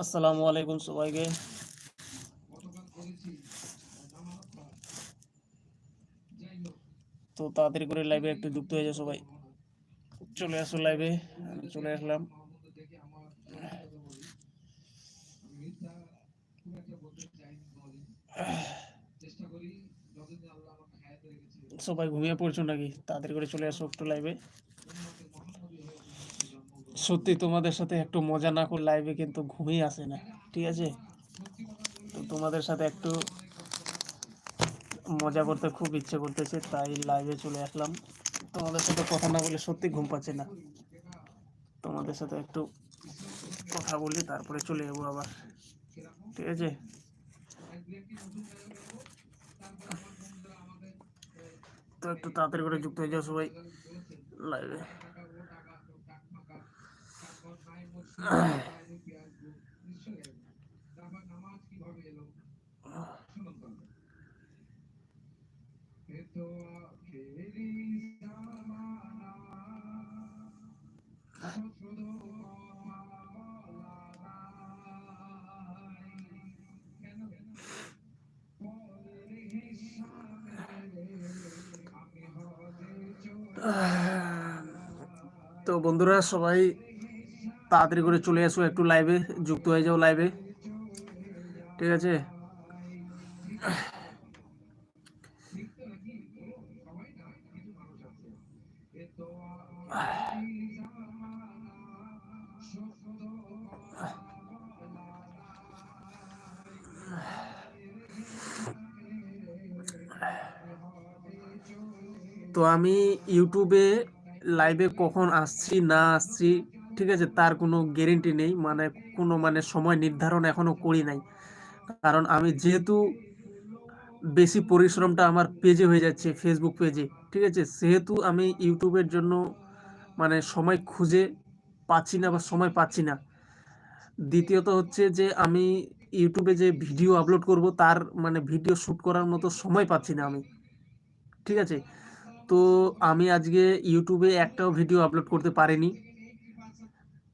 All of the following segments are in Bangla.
আসসালামু আলাইকুম সবাইকে। তো তাড়াতাড়ি করে লাইভে একটু যুক্ত হয়ে যাও সবাই। চলে আসো লাইভে চলে আসলাম। সবাই ঘুমিয়ে পড়ছো নাকি? তাড়াতাড়ি করে চলে আসো একটু লাইভে সত্যি তোমাদের সাথে একটু মজা না করে লাইভে কিন্তু ঘুমিয়ে আসে না, ঠিক আছে? তো তোমাদের সাথে একটু মজা করতে খুব ইচ্ছে করতেছে, তাই লাইভে চলে আসলাম। তোমাদের সাথে কথা না বলে সত্যি ঘুম পাচ্ছে না। তোমাদের সাথে একটু কথা বলি তারপরে চলে যাব আবার, ঠিক আছে? একটু তাড়াতাড়ি করে যুক্ত হয়ে যাও সবাই। লাইভে তো বন্ধুরা সবাই তাড়াতাড়ি করে চলে আসো, একটু লাইভে যুক্ত হয়ে যাও লাইভে ঠিক আছে? তো আমি ইউটিউবে লাইভে কখন আসছি, না আসছি, ঠিক আছে, তার কোনো গ্যারেন্টি নেই। মানে কোনো মানে সময় নির্ধারণ এখনও করি নাই। কারণ আমি যেহেতু বেশি পরিশ্রমটা আমার পেজে হয়ে যাচ্ছে ফেসবুক পেজে ঠিক আছে, সেহেতু আমি ইউটিউবের জন্য মানে সময় খুঁজে পাচ্ছি না বা সময় পাচ্ছি না। দ্বিতীয়ত হচ্ছে যে আমি ইউটিউবে যে ভিডিও আপলোড করব, তার মানে ভিডিও শ্যুট করার মতো সময় পাচ্ছি না আমি। ঠিক আছে তো আমি আজকে ইউটিউবে একটাও ভিডিও আপলোড করতে পারিনি।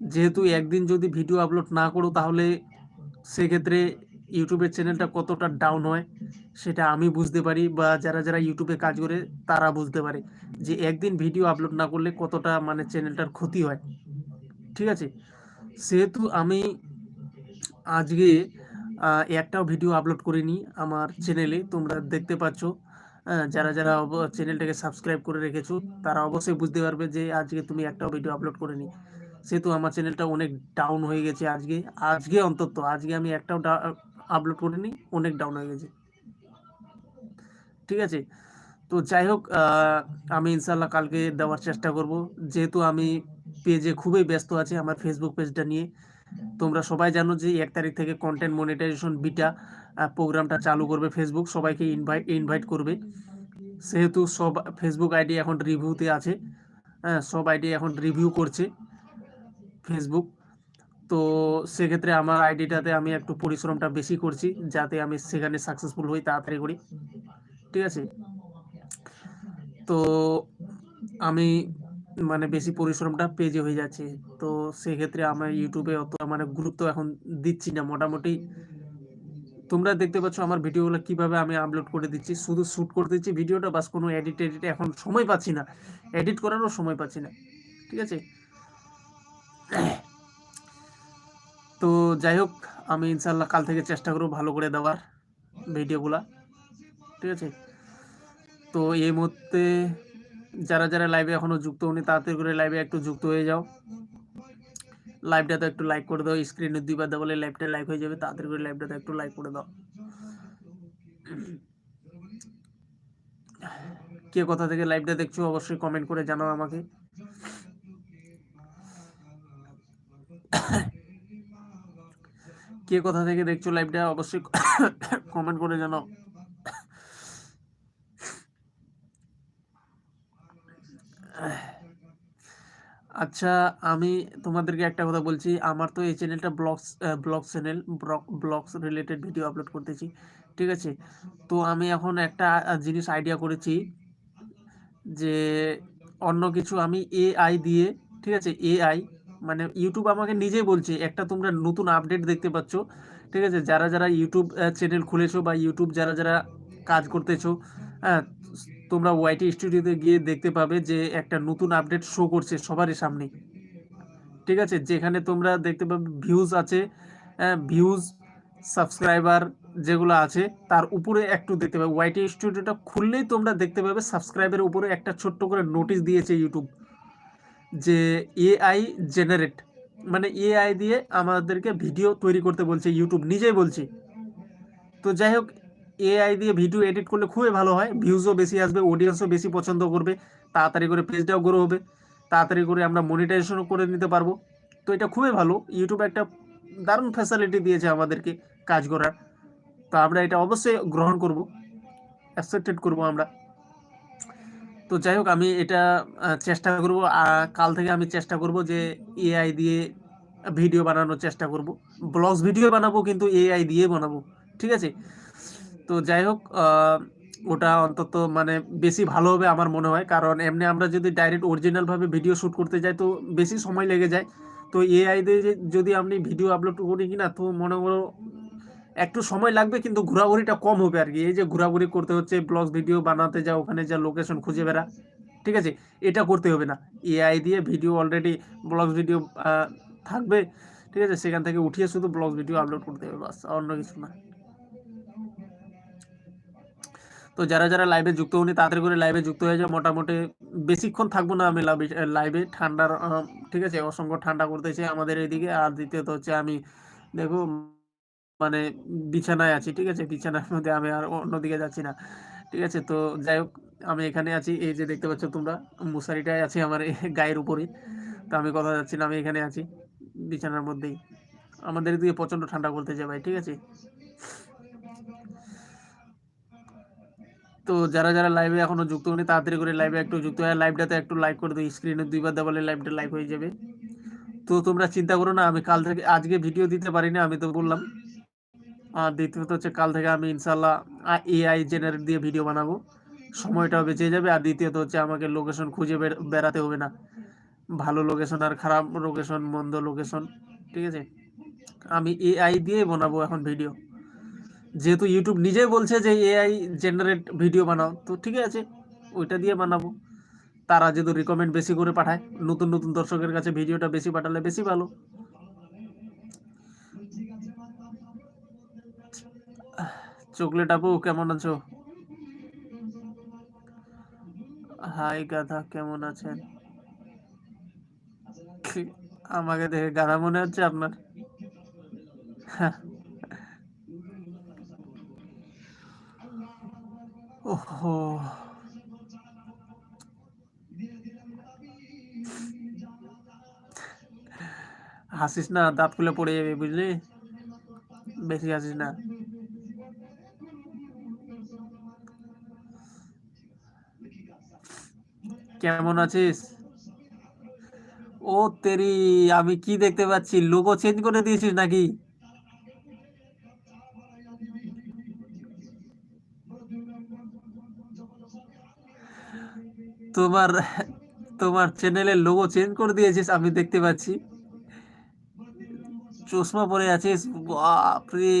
যেহেতু একদিন যদি ভিডিও আপলোড না করো তাহলে সেক্ষেত্রে ইউটিউবের চ্যানেলটা কতটা ডাউন হয়, সেটা আমি বুঝতে পারি বা যারা যারা ইউটিউবে কাজ করে তারা বুঝতে পারে যে একদিন ভিডিও আপলোড না করলে কতটা মানে চ্যানেলটার ক্ষতি হয়। ঠিক আছে? সেহেতু আমি আজকে একটাও ভিডিও আপলোড করিনি আমার চ্যানেলে তোমরা দেখতে পাচ্ছ। যারা যারা চ্যানেলটাকে সাবস্ক্রাইব করে রেখেছো, তারা অবশ্যই বুঝতে পারবে যে আজকে তুমি একটা ভিডিও আপলোড করিনি। সেহেতু আমার চ্যানেলটা অনেক ডাউন হয়ে গেছে আজকে আজকে অন্তত, আজকে আমি একটাও আপলোড করিনি, অনেক ডাউন হয়ে গেছে। ঠিক আছে? তো যাই হোক আমি ইনশাল্লাহ কালকে দেওয়ার চেষ্টা করব। যেহেতু আমি পেজে খুবই ব্যস্ত আছি, আমার ফেসবুক পেজটা নিয়ে। তোমরা সবাই জানো যে এক তারিখ থেকে কন্টেন্ট মনিটাইজেশন বিটা প্রোগ্রামটা চালু করবে ফেসবুক সবাইকে ইনভাইট ইনভাইট করবে। সেহেতু সব ফেসবুক আইডি এখন রিভিউতে আছে। হ্যাঁ সব আইডি এখন রিভিউ করছে ফেসবুক তো সেক্ষেত্রে আমার আইডিটাতে আমি একটু পরিশ্রমটা বেশি করছি, যাতে আমি সেখানে সাকসেসফুল হই তাড়াতাড়ি করি। ঠিক আছে? তো আমি মানে বেশি পরিশ্রমটা পেজে হয়ে যাচ্ছে। তো সেক্ষেত্রে আমার ইউটিউবে অত মানে গুরুত্ব এখন দিচ্ছি না মোটামুটি। তোমরা দেখতে পাচ্ছ আমার ভিডিওগুলো কীভাবে আমি আপলোড করে দিচ্ছি। শুধু শ্যুট করে দিচ্ছি ভিডিওটা, বাস কোনো এডিট এডিট এখন সময় পাচ্ছি না। এডিট করারও সময় পাচ্ছি না। ঠিক আছে? তো যাই হোক, আমি ইনশাল্লাহ কাল থেকে চেষ্টা করব ভালো করে দেওয়ার ভিডিওগুলা। ঠিক আছে? তো এই মুহূর্তে যারা যারা লাইভে এখনও যুক্ত হনি তাড়াতাড়ি করে লাইভে একটু যুক্ত হয়ে যাও। লাইভটাতে একটু লাইক করে দাও স্ক্রিনে দুইবার বলে লাইভটা লাইক হয়ে যাবে, তাড়াতাড়ি করে লাইভটাতে একটু লাইক করে দাও। কে কোথা থেকে লাইভটা দেখছ অবশ্যই কমেন্ট করে জানাও আমাকে। কে কোথা থেকে দেখছ লাইভটা অবশ্যই কমেন্ট করে জানাও। আচ্ছা আমি তোমাদেরকে একটা কথা বলছি। আমার তো এই চ্যানেলটা vlogs vlog channel vlogs related video upload করতেছি, ঠিক আছে? তো আমি এখন একটা জিনিস আইডিয়া করেছি যে অন্য কিছু আমি এআই দিয়ে, ঠিক আছে? এআই মানে ইউটিউব আমাকে নিজেই বলছে, একটা তোমরা নতুন আপডেট দেখতে পাচ্ছ, ঠিক আছে? যারা যারা ইউটিউব চ্যানেল খুলেছো বা ইউটিউব যারা যারা কাজ করতেছো হ্যাঁ তোমরা ওয়াইটি স্টুডিওতে গিয়ে দেখতে পাবে যে একটা নতুন আপডেট শো করছে সবারই সামনে। ঠিক আছে? যেখানে তোমরা দেখতে পাবে ভিউজ আছে ভিউজ সাবস্ক্রাইবার যেগুলো আছে, তার উপরে একটু দেখতে পাবে। ওয়াইটি স্টুডিওটা খুললেই তোমরা দেখতে পাবে সাবস্ক্রাইবের উপরে একটা ছোট্ট করে নোটিশ দিয়েছে ইউটিউব যে এআই জেনারেট মানে এআই দিয়ে আমাদেরকে ভিডিও তৈরি করতে বলছে ইউটিউব নিজেই বলছে। তো যাই হোক এআই দিয়ে ভিডিও এডিট করলে খুবই ভালো হয়। ভিউজও বেশি আসবে অডিয়েন্সও বেশি পছন্দ করবে। তাড়াতাড়ি করে পেজটাও গ্রো হবে। তাড়াতাড়ি করে আমরা মনিটাইজেশনও করে নিতে পারব। তো এটা খুবই ভালো। ইউটিউব একটা দারুণ ফ্যাসিলিটি দিয়েছে আমাদেরকে কাজ করার। তো আমরা এটা অবশ্যই গ্রহণ করব। অ্যাকসেপ্টেড করব আমরা। তো যাই হোক, আমি এটা চেষ্টা করব। কাল থেকে আমি চেষ্টা করব যে এআই দিয়ে ভিডিও বানানোর চেষ্টা করব। ব্লগস ভিডিও বানাবো কিন্তু এআই দিয়ে বানাবো। ঠিক আছে? তো যাই হোক ওটা অন্তত মানে বেশি ভালো হবে আমার মনে হয়। কারণ এমনি আমরা যদি ডাইরেক্ট অরিজিনালভাবে ভিডিও শ্যুট করতে যাই, তো বেশি সময় লেগে যায়। তো এআই দিয়ে যদি আপনি ভিডিও আপলোড করি কিনা, তো মনে করো একটু সময় লাগবে, কিন্তু ঘোরাঘুরিটা কম হবে আর কি। এই যে ঘোরাঘুরি করতে হচ্ছে ব্লগ ভিডিও বানাতে যা ওখানে যা লোকেশন খুঁজে বেড়া, ঠিক আছে? এটা করতে হবে না। এআই দিয়ে ভিডিও অলরেডি ব্লগ ভিডিও থাকবে, ঠিক আছে? সেখান থেকে উঠিয়ে শুধু ব্লগ ভিডিও আপলোড করতে হবে, বাস অন্য কিছু না। তো যারা যারা লাইভে যুক্ত হনি তাড়াতাড়ি করে লাইভে যুক্ত হয়ে যায় মোটামুটি বেশিক্ষণ থাকব না আমি লাইভে ঠান্ডার ঠিক আছে? অসংখ্য ঠান্ডা করতেছে আমাদের এইদিকে আর দ্বিতীয়ত হচ্ছে আমি দেখো মানে বিছানায় আছি, ঠিক আছে? বিছানার মধ্যে আমি আর অন্যদিকে যাচ্ছি না, ঠিক আছে? তো যাই হোক, আমি এখানে আছি। এই যে দেখতে পাচ্ছ তোমরা, মশারিটাই আছে আমার গায়ের উপরে। তো আমি কথা যাচ্ছি না, আমি এখানে আছি, বিছানার মধ্যেই। আমাদের এদিকে প্রচণ্ড ঠান্ডা করতেছে ভাই, ঠিক আছে? তো যারা যারা লাইভে এখনও যুক্ত হয়নি, তাড়াতাড়ি করে লাইভে একটু যুক্ত হয় লাইভটাতে একটু লাইক করে দিই স্ক্রিনে দুইবার দেওয়ালে লাইভটা লাইভ হয়ে যাবে। তো তোমরা চিন্তা করো না, আমি কাল থেকে আজকে ভিডিও দিতে পারি না আমি তো বললাম। আর দ্বিতীয়ত হচ্ছে কাল থেকে আমি ইনশাল্লাহ এআই জেনারেট দিয়ে ভিডিও বানাবো। সময়টাও বেঁচে যাবে, আর দ্বিতীয়ত হচ্ছে আমাকে লোকেশন খুঁজে বেড়াতে হবে না। ভালো লোকেশন আর খারাপ লোকেশন মন্দ লোকেশন ঠিক আছে? আমি এআই দিয়ে বানাবো এখন ভিডিও যেহেতু ইউটিউব নিজেই বলছে যে এআই জেনারেট ভিডিও বানাও, তো ঠিক আছে, ওইটা দিয়ে বানাবো। তারা যেহেতু রিকমেন্ড বেশি করে পাঠায়, নতুন নতুন দর্শকের কাছে ভিডিওটা বেশি পাঠালে বেশি ভালো। চকলেট আপু, কেমন আছো? হাই গাধা, কেমন আছেন? আমাকে দেখে গাধা মনে হচ্ছে আপনার। ওহো। হাসিস না, দাঁত খুলে পড়ে যাবে, বুঝলি? বেশি হাসিস না। কেমন আছিস? ও তেরি, আমি কি দেখতে পাচ্ছি? লোগো চেঞ্জ করে দিয়েছিস নাকি? তোমার তোমার চ্যানেলের লোগো চেঞ্জ করে দিয়েছিস, আমি দেখতে পাচ্ছি। চশমা পরে আছিস, বাপরে।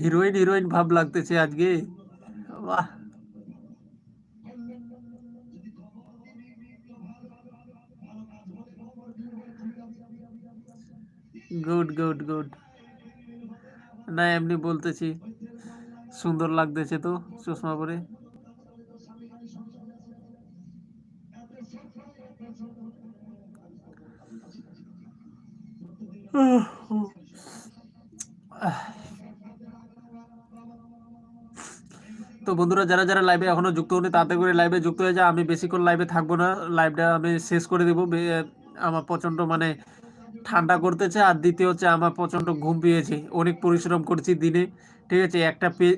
হিরোইন হিরোইন ভাব লাগতেছে আজকে। বাহ। গুড গুড গুড না, এমনি বলতেছি, সুন্দর লাগতেছে তো চশমা পরে। তো বন্ধুরা, যারা যারা লাইভে এখনও যুক্ত হনি তাতে করে লাইভে যুক্ত হয়ে যায় আমি বেশিক্ষণ লাইভে থাকব না। লাইভটা আমি শেষ করে দেবো। আমার প্রচণ্ড মানে ঠান্ডা করতেছে। আর দ্বিতীয় হচ্ছে, আমার প্রচণ্ড ঘুম পেয়েছে। অনেক পরিশ্রম করছি দিনে। ঠিক আছে? একটা পে,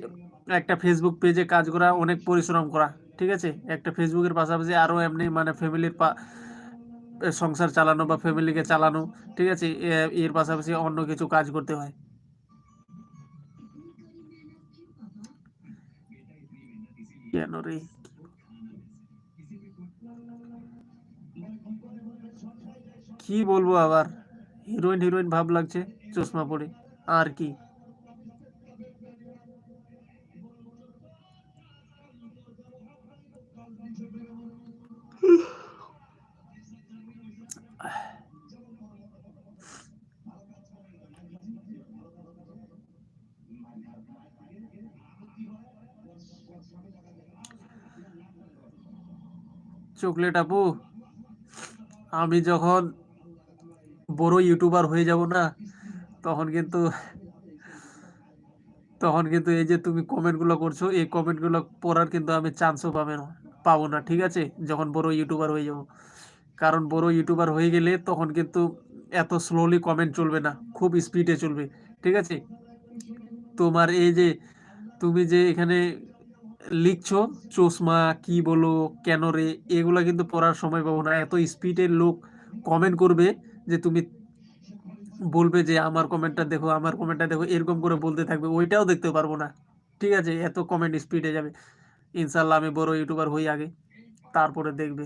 একটা ফেসবুক পেজে কাজ করা, অনেক পরিশ্রম করা। ঠিক আছে? একটা ফেসবুকের পাশাপাশি আরও এমনি মানে ফ্যামিলির পা সংসার চালানো বা ফ্যামিলিকে চালানো, ঠিক আছে? এর পাশাপাশি অন্য কিছু কাজ করতে হয়। কেন রে? কি বলব আবার? হিরোইন হিরোইন ভাব লাগছে চশমা পরে। আর কি? চকলেট আপু। আমি যখন বড় ইউটিউবার হয়ে যাব না, তখন কিন্তু তখন কিন্তু এই যে তুমি কমেন্টগুলো করছ, এই কমেন্টগুলো পড়ার কিন্তু আমি চান্সও পাবে না, পাবো না, ঠিক আছে? যখন বড় ইউটিউবার হয়ে যাব। কারণ বড় ইউটিউবার হয়ে গেলে তখন কিন্তু এত স্লোলি কমেন্ট চলবে না, খুব স্পিডে চলবে, ঠিক আছে? তোমার এই যে, তুমি যে এখানে লিখছো? চশমা, কি বলো, কেন রে? এগুলা কিন্তু পড়ার সময় পাবো না। এত স্পিডের লোক কমেন্ট করবে যে তুমি বলবে যে, আমার কমেন্টটা দেখো, আমার কমেন্টটা দেখো, এরকম করে বলতে থাকবে। ওইটাও দেখতে পারব না। ঠিক আছে? এত কমেন্ট স্পিডে যাবে। ইনশাল্লাহ আমি বড় ইউটিউবার হই আগে। তারপরে দেখবে।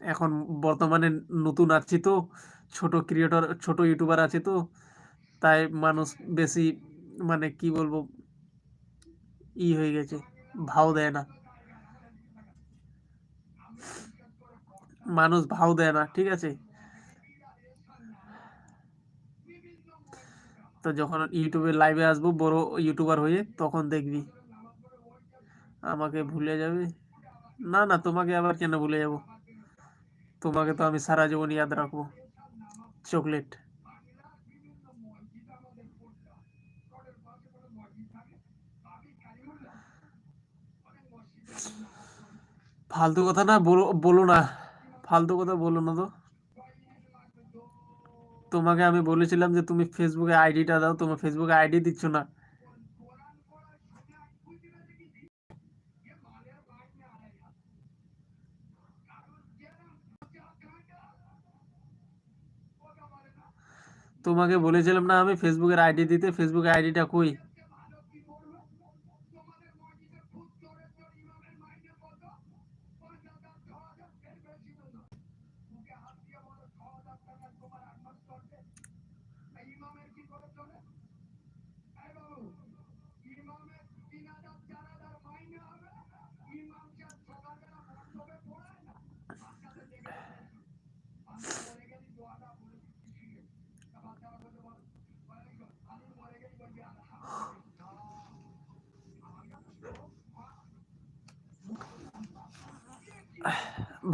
এখন বর্তমানে নতুন আছি তো। ছোট ক্রিয়েটর ছোট ইউটিউবার আছে তো। তাই মানুষ বেশি মানে কি বলব, ই হয়ে গেছে, ভাও দেয় না। মানুষ ভাও দেয় না, ঠিক আছে? তো যখন ইউটিউবে লাইভে আসব, বড় ইউটিউবার হয়ে, তখন দেখবি। আমাকে ভুলে যাবে? না না, তোমাকে আবার কেন ভুলে যাব? তোমাকে তো আমি সারা জীবন ইয়াদ রাখব। চকলেট। ফালতু কথা না বলো না। ফালতু কথা বলো না তো। তোমাকে আমি বলেছিলাম যে তুমি ফেসবুকে আইডিটা দাও তোমার ফেসবুকে আইডি দিচ্ছ না। তোমাকে বলেছিলাম না আমি ফেসবুকের আইডি দিতে। ফেসবুকের আইডিটা কই?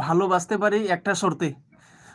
ভালোবাসতে পারি একটা শর্তে।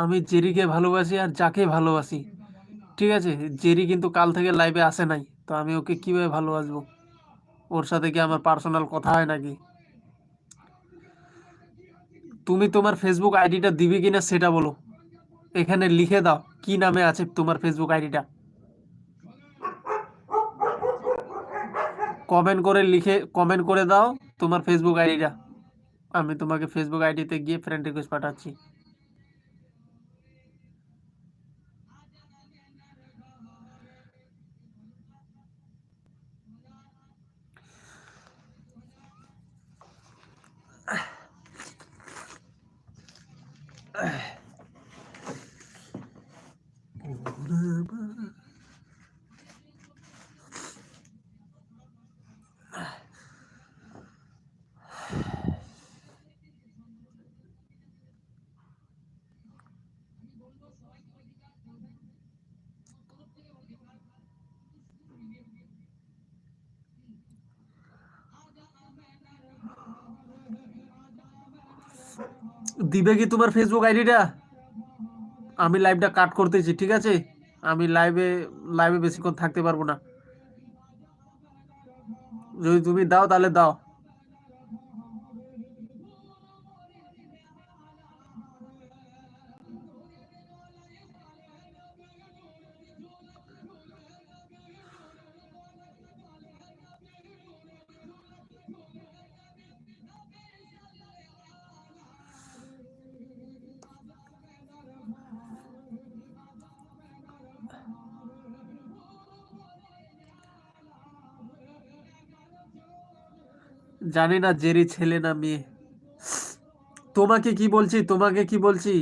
আমি জেরিকে ভালোবাসি আর যাকে ভালোবাসি। ঠিক আছে? জেরি কিন্তু কাল থেকে লাইভে আসে নাই, তো আমি ওকে কীভাবে ভালোবাসবো? ওর সাথে কি আমার পার্সোনাল কথা হয় নাকি? তুমি তোমার ফেসবুক আইডিটা দিবে কিনা সেটা বলো। এখানে লিখে দাও, কি নামে আছে তোমার ফেসবুক আইডিটা কমেন্ট করে লিখে কমেন্ট করে দাও তোমার ফেসবুক আইডিটা আমি তোমাকে ফেসবুক আইডিতে গিয়ে ফ্রেন্ড রিকোয়েস্ট পাঠাচ্ছি। দিবে কি তোমার ফেসবুক আইডিটা? আমি লাইভটা কাট করতেছি, ঠিক আছে? আমি লাইভে লাইভে বেশিক্ষণ থাকতে পারব না। যদি তুমি দাও তাহলে দাও। জানি না, জেরি ছেলে না মেয়ে। তোমাকে কি বলছি, তোমাকে কি বলছি?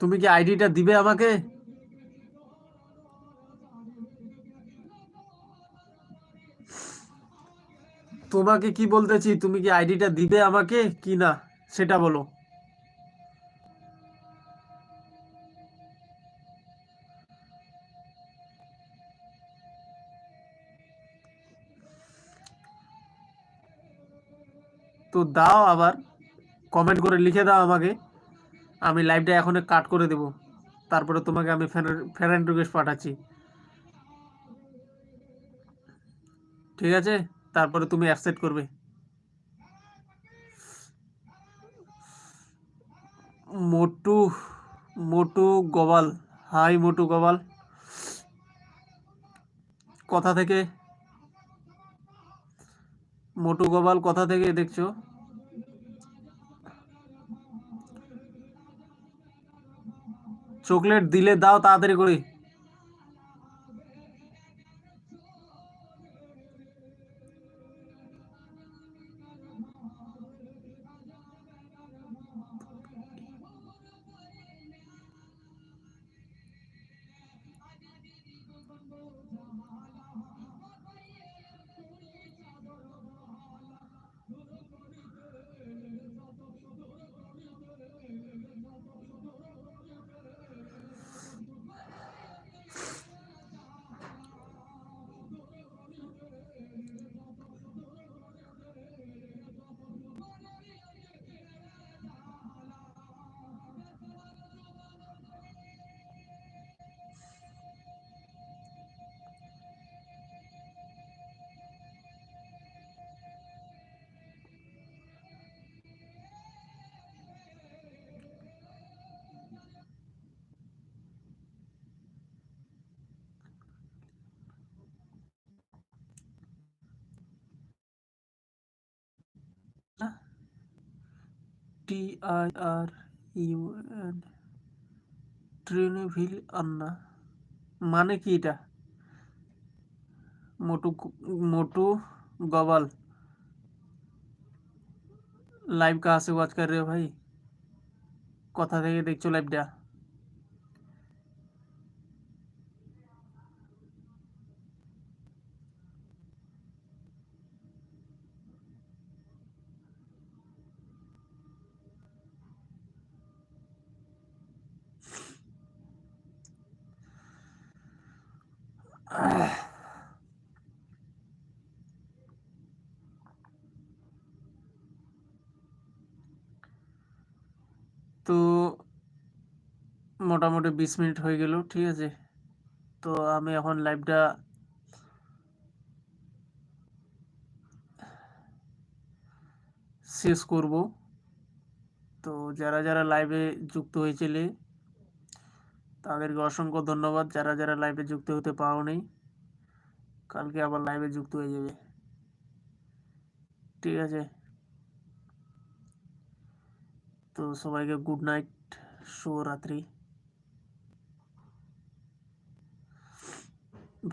তুমি কি আইডিটা দিবে আমাকে? তোমাকে কি বলতেছি, তুমি কি আইডিটা দিবে আমাকে? কি না, সেটা বলো। দাও আবার কমেন্ট করে লিখে দাও আমাকে। আমি লাইভটা এখন কাট করে দেব। তারপরে তোমাকে আমি ফ্রেন্ড রিকোয়েস্ট পাঠাচ্ছি। ঠিক আছে? তারপরে তুমি অ্যাকসেপ্ট করবে। মোটু মোটু গোবাল হাই মোটু গোবাল কথা থেকে, মোটু গোপাল, কথা থেকে দেখছ? চকলেট দিলে দাও তাড়াতাড়ি করে। T I R U N Tirunelveli আন্না মানে কি এটা মোটু मोटू गवाल लाइव कहाँ से वॉच कर रहे हो भाई কথা থেকে দেখছো লাইভটা তো মোটামুটি বিশ মিনিট হয়ে গেল, ঠিক আছে। তো আমি এখন লাইভটা শেষ করব। তো যারা যারা লাইভে যুক্ত হয়েছিলে তাদেরকে অসংখ্য ধন্যবাদ। যারা যারা লাইভে যুক্ত হতে পারো নেই কালকে আবার লাইভে যুক্ত হয়ে যাবে। ঠিক আছে? তো সবাইকে গুড নাইট শুভরাত্রি।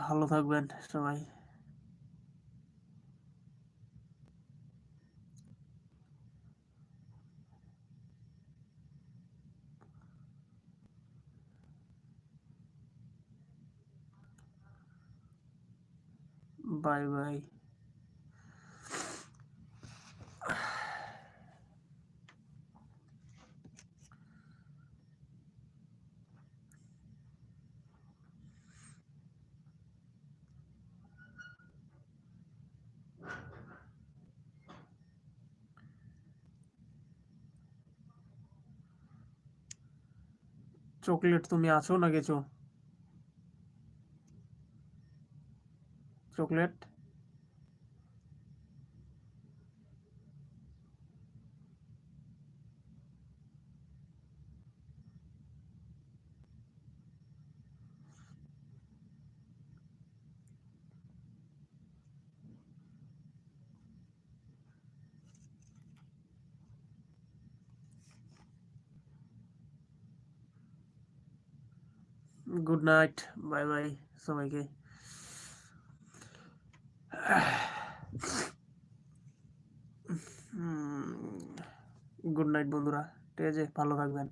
ভালো থাকবেন সবাই। Bye bye. चॉकलेट तुम्हें आसो ना गेचो chocolate good night bye bye সবাইকে গুড নাইট বন্ধুরা। ঠিক আছে ভালো থাকবেন।